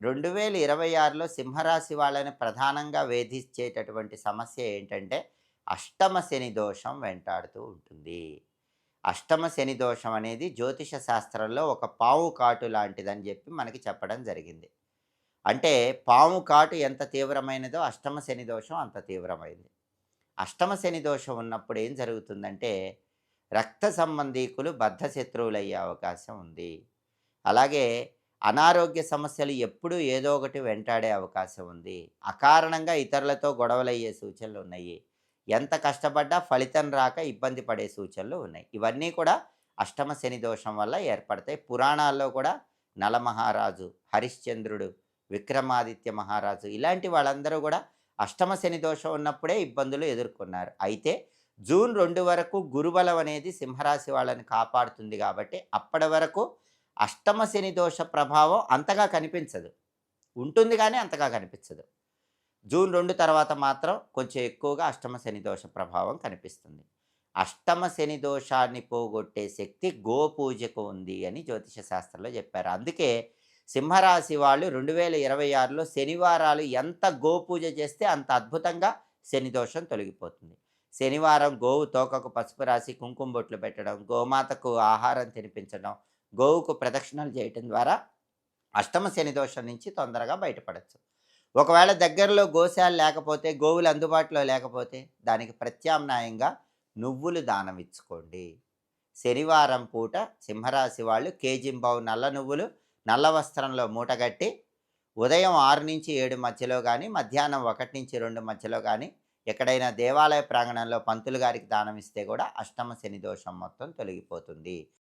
రెండు వేల ఇరవై ఆరులో సింహరాశి వాళ్ళని ప్రధానంగా వేధించేటటువంటి సమస్య ఏంటంటే అష్టమ శని దోషం వెంటాడుతూ ఉంటుంది. అష్టమ శని దోషం అనేది జ్యోతిష శాస్త్రంలో ఒక పావు కాటు లాంటిదని చెప్పి మనకి చెప్పడం జరిగింది. అంటే పాము కాటు ఎంత తీవ్రమైనదో అష్టమ శని దోషం అంత తీవ్రమైంది. అష్టమ శని దోషం ఉన్నప్పుడు ఏం జరుగుతుందంటే రక్త సంబంధీకులు బద్ధ శత్రువులయ్యే అవకాశం ఉంది. అలాగే అనారోగ్య సమస్యలు ఎప్పుడూ ఏదో ఒకటి వెంటాడే అవకాశం ఉంది. అకారణంగా ఇతరులతో గొడవలయ్యే సూచనలు ఉన్నాయి. ఎంత కష్టపడ్డా ఫలితం రాక ఇబ్బంది పడే సూచనలు ఉన్నాయి. ఇవన్నీ కూడా అష్టమ శని దోషం వల్ల ఏర్పడతాయి. పురాణాల్లో కూడా నలమహారాజు హరిశ్చంద్రుడు విక్రమాదిత్య మహారాజు ఇలాంటి వాళ్ళందరూ కూడా అష్టమ శని దోషం ఉన్నప్పుడే ఇబ్బందులు ఎదుర్కొన్నారు. అయితే జూన్ రెండు వరకు గురుబలం అనేది సింహరాశి వాళ్ళని కాపాడుతుంది కాబట్టి అప్పటి వరకు అష్టమ శని దోష ప్రభావం అంతగా కనిపించదు. ఉంటుంది కానీ అంతగా కనిపించదు. జూన్ రెండు తర్వాత మాత్రం కొంచెం ఎక్కువగా అష్టమ శని దోష ప్రభావం కనిపిస్తుంది. అష్టమ శని దోషాన్ని పోగొట్టే శక్తి గోపూజకు ఉంది అని జ్యోతిష శాస్త్రంలో చెప్పారు. అందుకే సింహరాశి వాళ్ళు రెండు వేల ఇరవై ఆరులో శనివారాలు ఎంత గోపూజ చేస్తే అంత అద్భుతంగా శని దోషం తొలగిపోతుంది. శనివారం గోవు తోకకు పసుపు రాసి కుంకుమ బొట్లు పెట్టడం గోమాతకు ఆహారం తినిపించడం గోవుకు ప్రదక్షిణలు చేయటం ద్వారా అష్టమ శని దోషం నుంచి తొందరగా బయటపడచ్చు. ఒకవేళ దగ్గరలో గోశాలు లేకపోతే గోవులు అందుబాటులో లేకపోతే దానికి ప్రత్యామ్నాయంగా నువ్వులు దానం ఇచ్చుకోండి శనివారం పూట సింహరాశి వాళ్ళు కేజింబావు నల్ల నువ్వులు నల్ల వస్త్రంలో మూటగట్టి ఉదయం ఆరు నుంచి ఏడు మధ్యలో కానీ మధ్యాహ్నం ఒకటి నుంచి రెండు మధ్యలో కానీ ఎక్కడైనా దేవాలయ ప్రాంగణంలో పంతులు గారికి దానం ఇస్తే కూడా అష్టమ శని దోషం మొత్తం తొలగిపోతుంది.